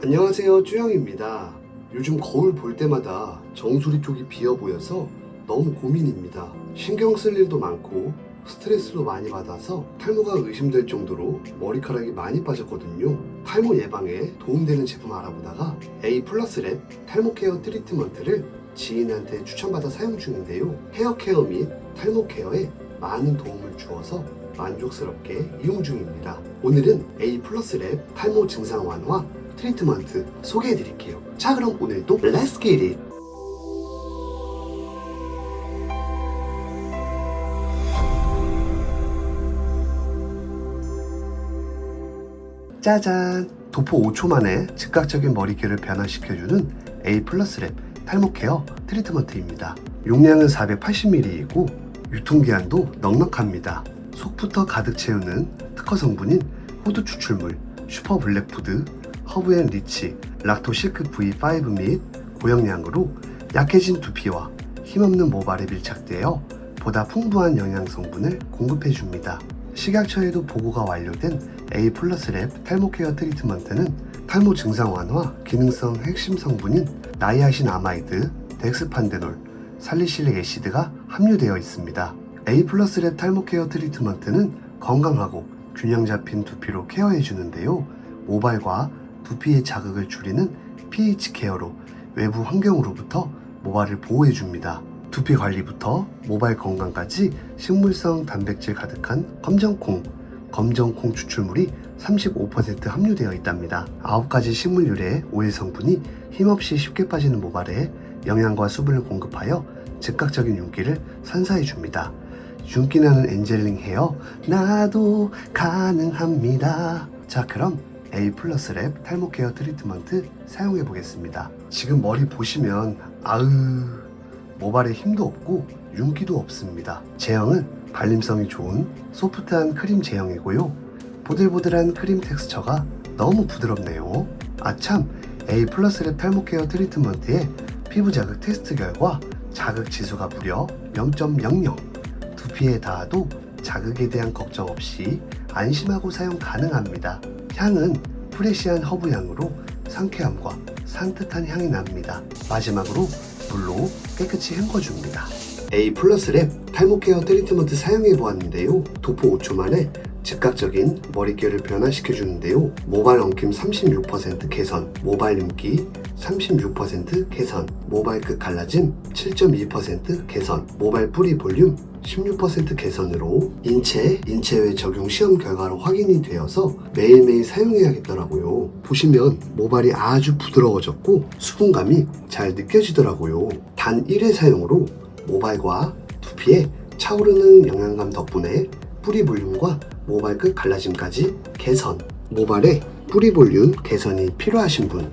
안녕하세요 쭈영입니다. 요즘 거울 볼 때마다 정수리 쪽이 비어 보여서 너무 고민입니다. 신경 쓸 일도 많고 스트레스도 많이 받아서 탈모가 의심될 정도로 머리카락이 많이 빠졌거든요. 탈모 예방에 도움되는 제품 알아보다가 A 플러스 랩 탈모 케어 트리트먼트를 지인한테 추천받아 사용 중인데요. 헤어 케어 및 탈모 케어에 많은 도움을 주어서 만족스럽게 이용 중입니다. 오늘은 A 플러스 랩 탈모 증상 완화 트리트먼트 소개해 드릴게요. 자, 그럼 오늘도 Let's get it! 짜잔! 도포 5초 만에 즉각적인 머릿결을 변화시켜주는 A 플러스 랩 탈모 케어 트리트먼트입니다. 용량은 480ml이고 유통기한도 넉넉합니다. 속부터 가득 채우는 특허 성분인 호두 추출물, 슈퍼 블랙푸드, 허브앤 리치, 락토 실크 V5 및 고영양으로 약해진 두피와 힘없는 모발에 밀착되어 보다 풍부한 영양 성분을 공급해 줍니다. 식약처에도 보고가 완료된 A 플러스 랩 탈모 케어 트리트먼트는 탈모 증상 완화 기능성 핵심 성분인 나이아신 아마이드, 덱스판데놀, 살리실릭 애시드가 함유되어 있습니다. A 플러스 랩 탈모 케어 트리트먼트는 건강하고 균형 잡힌 두피로 케어해 주는데요. 모발과 두피의 자극을 줄이는 pH 케어로 외부 환경으로부터 모발을 보호해 줍니다. 두피 관리부터 모발 건강까지 식물성 단백질 가득한 검정콩, 검정콩 추출물이 35% 함유되어 있답니다. 9가지 식물 유래의 오일 성분이 힘없이 쉽게 빠지는 모발에 영양과 수분을 공급하여 즉각적인 윤기를 선사해 줍니다. 윤기 나는 엔젤링 헤어 나도 가능합니다. 자 그럼 A 플러스 랩 탈모 케어 트리트먼트 사용해 보겠습니다. 지금 머리 보시면 아으 모발에 힘도 없고 윤기도 없습니다. 제형은 발림성이 좋은 소프트한 크림 제형이고요. 보들보들한 크림 텍스처가 너무 부드럽네요. 아참 A 플러스 랩 탈모 케어 트리트먼트의 피부 자극 테스트 결과 자극 지수가 무려 0.00 두피에 닿아도 자극에 대한 걱정 없이 안심하고 사용 가능합니다. 향은 프레시한 허브 향으로 상쾌함과 산뜻한 향이 납니다. 마지막으로 물로 깨끗이 헹궈줍니다. A 플러스 랩 탈모 케어 트리트먼트 사용해 보았는데요. 도포 5초 만에 즉각적인 머릿결을 변화시켜 주는데요. 모발 엉킴 36% 개선, 모발 림기 36% 개선, 모발 끝 갈라짐 7.2% 개선, 모발 뿌리 볼륨 16% 개선으로 인체, 인체외 적용 시험 결과로 확인이 되어서 매일매일 사용해야겠더라고요. 보시면 모발이 아주 부드러워졌고 수분감이 잘 느껴지더라고요. 단 1회 사용으로 모발과 두피에 차오르는 영양감 덕분에 뿌리 볼륨과 모발 끝 갈라짐까지 개선. 모발에 뿌리 볼륨 개선이 필요하신 분,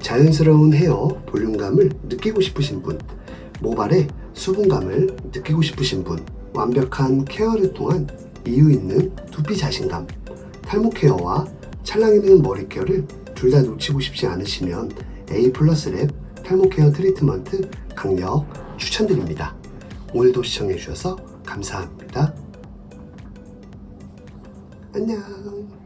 자연스러운 헤어 볼륨감을 느끼고 싶으신 분, 모발에 수분감을 느끼고 싶으신 분, 완벽한 케어를 통한 이유 있는 두피 자신감, 탈모 케어와 찰랑이는 머리 케어를 둘 다 놓치고 싶지 않으시면 A 플러스 랩 탈모 케어 트리트먼트 강력 추천드립니다. 오늘도 시청해주셔서 감사합니다. 안녕.